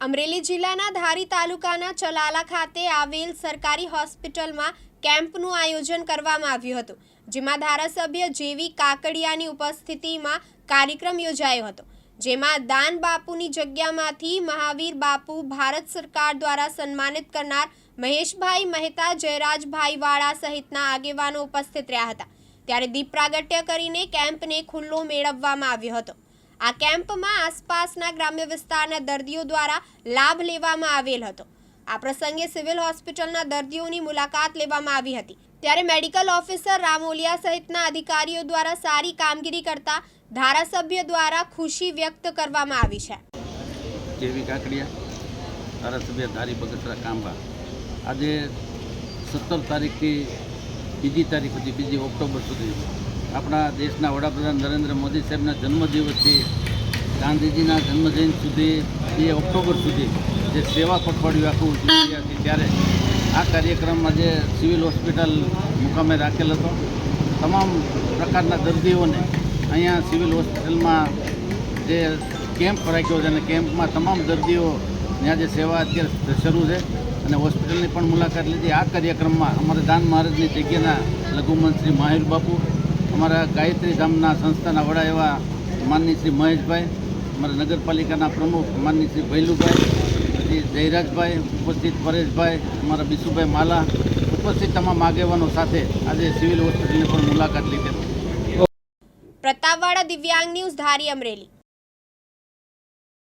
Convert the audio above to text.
અમરેલી જિલ્લાના ધારી તાલુકાના ચલાલા ખાતે આવેલ સરકારી હોસ્પિટલમાં કેમ્પનું આયોજન કરવામાં આવ્યું હતું, જેમાં ધારાસભ્ય જેવી કાકડિયાની ઉપસ્થિતિમાં કાર્યક્રમ યોજાયો હતો, જેમાં દાન બાપુની જગ્યામાંથી મહાવીર બાપુ ભારત સરકાર દ્વારા સન્માનિત કરનાર મહેશભાઈ મહેતા, જયરાજભાઈ વાળા સહિતના આગેવાનો ઉપસ્થિત રહ્યા હતા. ત્યારે દીપ પ્રાગટ્ય કરીને કેમ્પને ખુલ્લો મેળવવામાં આવ્યો હતો. આ કેમ્પમાં આસપાસના ગ્રામ્ય વિસ્તારના દર્દીઓ દ્વારા લાભ લેવામાં આવેલ હતો. આ પ્રસંગે સિવિલ હોસ્પિટલના દર્દીઓની મુલાકાત લેવામાં આવી હતી. ત્યારે મેડિકલ ઓફિસર રામોલિયા સહિતના અધિકારીઓ દ્વારા સારી કામગીરી કરતા ધારાસભ્ય દ્વારા ખુશી વ્યક્ત કરવામાં આવી છે. જેવી કાકડિયા ધારાસભ્ય ધારી બગસરા કાંબા આજે સત્તર તારીખથી બીજી તારીખ સુધી બીજી ઓક્ટોબર સુધી આપણા દેશના વડાપ્રધાન નરેન્દ્ર મોદી સાહેબના જન્મદિવસથી ગાંધીજીના જન્મજયંતિ સુધી, બે ઓક્ટોબર સુધી જે સેવા પખવાડિયું આખું ઉજવી રહ્યા ત્યારે આ કાર્યક્રમ આજે સિવિલ હોસ્પિટલ મુકામે રાખેલ હતો, તમામ પ્રકારના દર્દીઓને અહીંયા સિવિલ હોસ્પિટલમાં જે કેમ્પ રાખ્યો છે અને કેમ્પમાં તમામ દર્દીઓ ત્યાં જે સેવા અત્યારે શરૂ છે અને હોસ્પિટલની પણ મુલાકાત લીધી. આ કાર્યક્રમમાં અમારે દાન મહારાજની જગ્યાના લઘુમંત શ્રી માહિર બાપુ અમારા ગાયત્રી ગામના સંસ્થાના વડા એવા માનની શ્રી મહેશભાઈ, અમારા નગરપાલિકાના પ્રમુખ માનની શ્રી ભૈલુભાઈ, પછી જયરાજભાઈ, ઉપસ્થિત પરેશભાઈ, અમારા બીસુભાઈ માલા, ઉપસ્થિત તમામ આગેવાનો સાથે આજે સિવિલ હોસ્પિટલની પણ મુલાકાત લીધેલી પ્રતાપવાડા દિવ્યાંગ ન્યૂઝ ધારી અમરેલી.